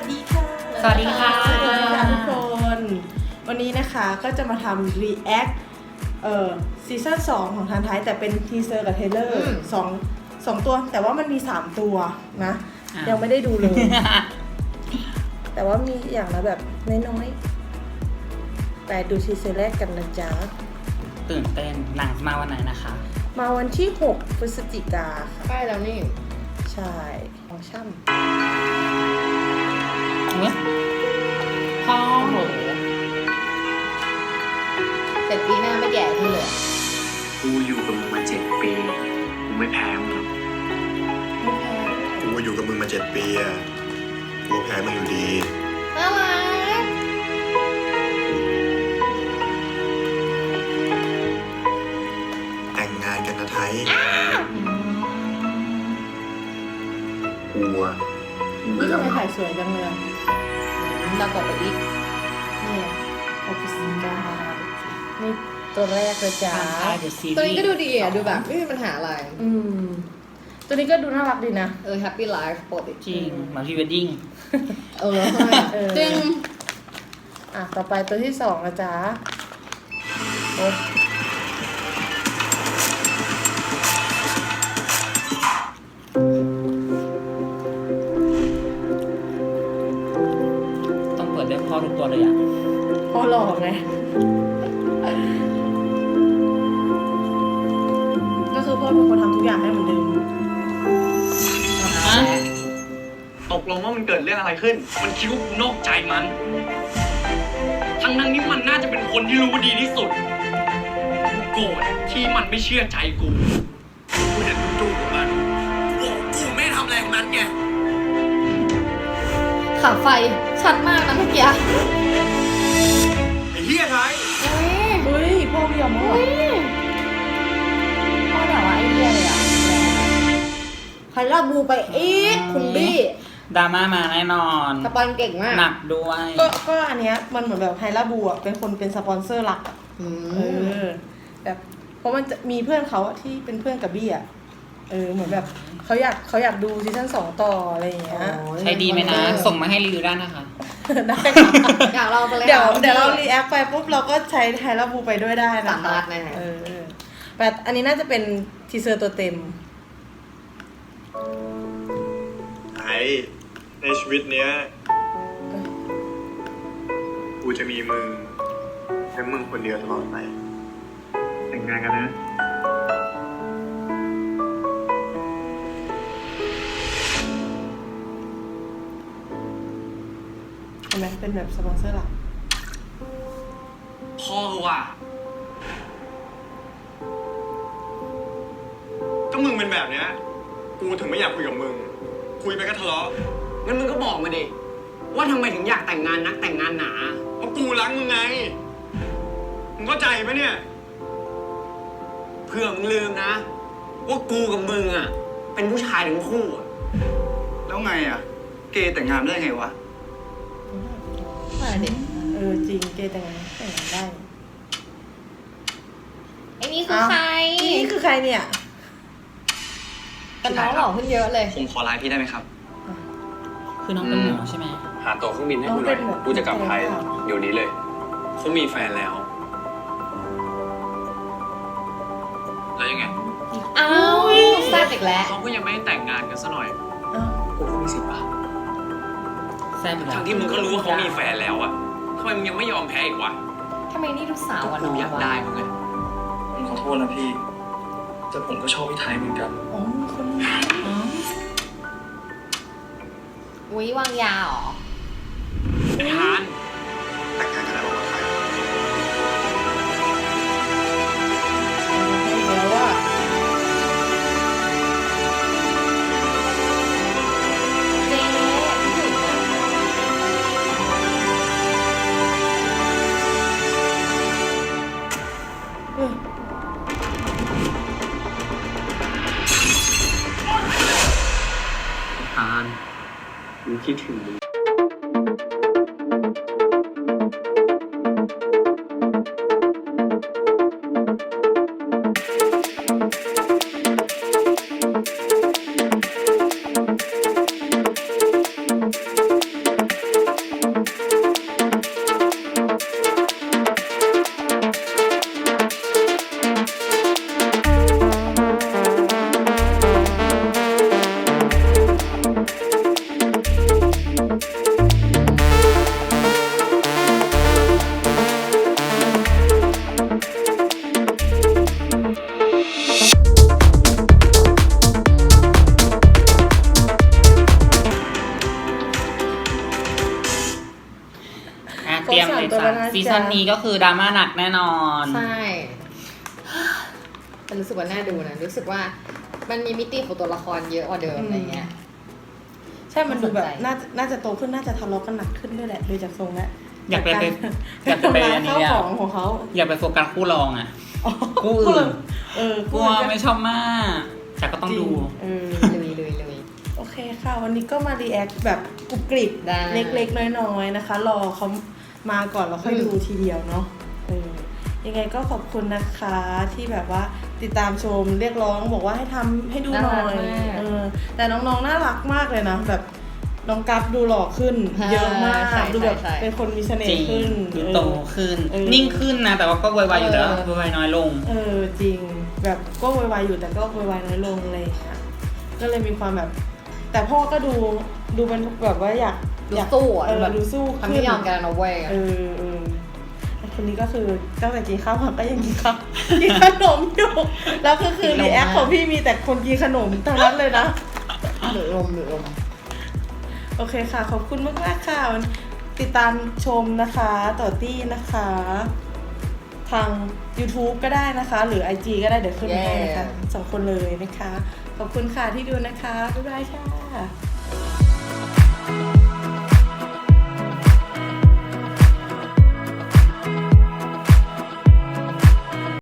สวัสดีค่ะ สวัสดีค่ะทุกคน วันนี้นะคะก็จะมาทำ react เอ่อซีซั่น2ของทันท้ายแต่เป็นทีเซอร์กับเทรลเลอร์อืมสองสองตัว แต่ว่ามันมี 3 ตัวนะ อะ ยังไม่ได้ดูเลย แต่ว่ามีอย่างละแบบน้อยๆแต่ดูทีเซอร์แรกกันนะจ๊ะ ตื่นเต้นหนังมาวันไหนนะคะ มาวันที่ 6 พฤศจิกาค่ะ ใกล้แล้วนี่ ใช่ ของช่ เฮ้ยพ่อโอ้โหเสร็จปีหน้าไม่แก่ขึ้นเลยกูอยู่กับมึงมาเจ็ดปี กูไม่แพ้มึงหรอกำไม่แพ้กูอยู่กับมึงมาเจ็ดปีอะกูแพ้มึงอยู่ดีน่ารักแต่งงานกันนะไทยกูอะกูนี่จะทำไมถ่ายสวยจังเลยอะ เรากดไปอีกนี่หกพฤศจิกานี่ตัวแรกเลยจ้าตัวนี้ก็ดูดีอะ ดูแบบไม่มีปัญหาอะไรอืมตัวนี้ก็ดูน่ารักดีนะ เออ Happy Life ปกติจริงหมือนพรีเวดดิ้งเออจริง อะ ต่อไปตัวที่สองนะจ๊ะโอเค เกิดเรื่องอะไรขึ้น มันคิดว่ากูนอกใจมัน ทั้งนั้นนี่มันน่าจะเป็นคนที่รู้ดีที่สุด กูโกรธที่มันไม่เชื่อใจกู กูเห็นมึงจูบกับมันโอ้กูไม่ทำอะไรของนั้นไง ขาไฟชัดมากนะเมื่อกี้ไอ้เฮียไทยเฮ้ยพ่อไม่ยอมพ่อพ่อแบบว่าไอเดียเลยอะพันลาบูไปอีกคุณบี้ ดราม่ามาแน่นอนสปอนเก่งมาก หนักด้วย ก็ก็อันเนี้ยมันเหมือนแบบไฮราบูอะเป็นคนเป็นสปอนเซอร์หลักอะอืเอมอแบบเพราะมันจะมีเพื่อนเขาอะที่เป็นเพื่อนกับบี้อะเออเหมือนแบบเขาอยากเขาอยากดูซีซั่นสองต่ออะไรอย่างเงี้ย ใช้ดีไหมนะ ส่งมาให้รีวิวได้นะคะ ได้ค่ะอยากลองไปเลยเดี๋ยวค่ะเดี๋ยวเรารีแอคไปปุ๊บเราก็ใช้ไทยระบูไปด้วยได้นะสามารถนะฮะเออแต่อันนี้น่าจะเป็นทีเซอร์ตัวเต็มไทย ในชีวิตเนี้ย กูจะมีมึงและมึงคนเดียวตลอดไป แต่งงานกันนะเห็นไหมเป็นแบบสปอนเซอร์หลักพ่อว่ะก็มึงเป็นแบบเนี้ย กูถึงไม่อยากคุยกับมึง คุยไปก็ทะเลาะ งั้นมึงก็บอกมาดิ ว่าทำไมถึงอยากแต่งงานนักแต่งงานหนาเพราะกูรักมึงไง มึงเข้าใจปะเนี่ยเพื่อมึงลืมนะ ว่ากูกับมึงอะ เป็นผู้ชายทั้งคู่อะแล้วไงอะ เกย์แต่งงานได้ไงวะ มาดิเออจริงเกย์แต่งงานแต่งงานได้ไอ้นี่คือใครนี่คือใครเนี่ยแต่น้องหล่อขึ้นเยอะเลย ผมขอไลน์พี่ได้ไหมครับ คือน้องเป็นหมอใช่ไหมหาตั๋วเครื่องบินให้กูหน่อยน้องเป็นหมอกูจะกลับไทยเดี๋ยวนี้เลยเขามีแฟนแล้ว แล้วยังไงอ้าวแซ่บอีกแล้วเขาก็ยังไม่ได้แต่งงานกันซะหน่อยอ้าวกูก็มีสิทธิ์ปะแซ่บอีกแล้วทั้งที่มึงก็รู้ว่าเขามีแฟนแล้วอะทำไมมึงยังไม่ยอมแพ้อีกวะทำไมนี่ลูกสาวก็อะกูน้องอยากวะได้มึงไงผมขอโทษนะพี่ แต่ผมก็ชอบพี่ไทยเหมือนกัน อ๋อมีคนนี้ อ๋ออุ้ยวางยาเหรอไอ้ฮานแต่งงานกันแล้วบอกว่าไทยเดี๋ยวว่าเจ๊พี่ถึงอะเออ ฮานกูคิ เตรียมเลยครบสามตัวแล้จ้ะวนะซีซั่นจ๊ะนี้ก็คือดราม่าหนักแน่นอน ใช่แต่รู้สึกว่าน่าดูนะ รู้สึกว่ามันมีมิติของตัวละครเยอะกว่าเดิมอะไรเงี้ย ใช่ มันดูแบบน่าสนใจน่าน่าจะโตขึ้น น่าจะทะเลาะกันหนักขึ้นด้วยแหละดูจากทรงแล้วอยากไปไปอจายากกไปการอันนี้ทำลายอะข้าวของของเขาอย่าไปโฟกัสคู่รองอะอ๋อคู่อื่นเออกลัวไม่ชอบมาก แต่ก็ต้องจริดูเออลุยลุยลุยโอเคค่ะ วันนี้ก็มารีแอคแบบกรุบกริบได้เล็กๆ น้อยๆนะคะ รอเขา มาก่อนแล้วค่อยอืมดูทีเดียวเนาะเออยังไงก็ขอบคุณนะคะที่แบบว่าติดตามชมเรียกร้องบอกว่าให้ทำให้ดูหน่อยเออแต่น้องๆน่ารักมากเลยนะแบบน้องกัฟดูหล่อขึ้น เยอะมากใช่ดูแบบใช่ใช่เป็นคนมีเสน่จริห์งขึ้นดูเออโตขึ้นเออนิ่งขึ้นนะ แต่ว่าก็ไวๆอยู่แล้วเออไวๆน้อยลง เออจริงแบบก็วายๆอยู่แต่ก็วายๆน้อยลงเลยค่ะ ก็เลยมีความแบบ แต่พ่อก็ดูดูเป็นแบบว่าอยาก ดูอยากสู้อะเออแบบดูสู้มันไม่ยอมกันนะเว้ยเออเออแต่คนนี้ก็คือตั้งแต่กินข้าวมาก็ยังกินข้าวกินขนมอยู่แล้วก็คือกินนมรีแอคมากของพี่มีแต่คนกินขนมทั้งนั้นเลยนะ หรือลมหรือลม โอเคค่ะ ขอบคุณมากมากๆค่ะ ติดตามชมนะคะต่อตี้นะคะ ทาง YouTube ก็ได้นะคะ หรือ IG ก็ได้เดี๋ยวขึ้นให้นะคะ Yeah สองคนเลยนะคะ ขอบคุณค่ะที่ดูนะคะ บ๊ายบายค่ะ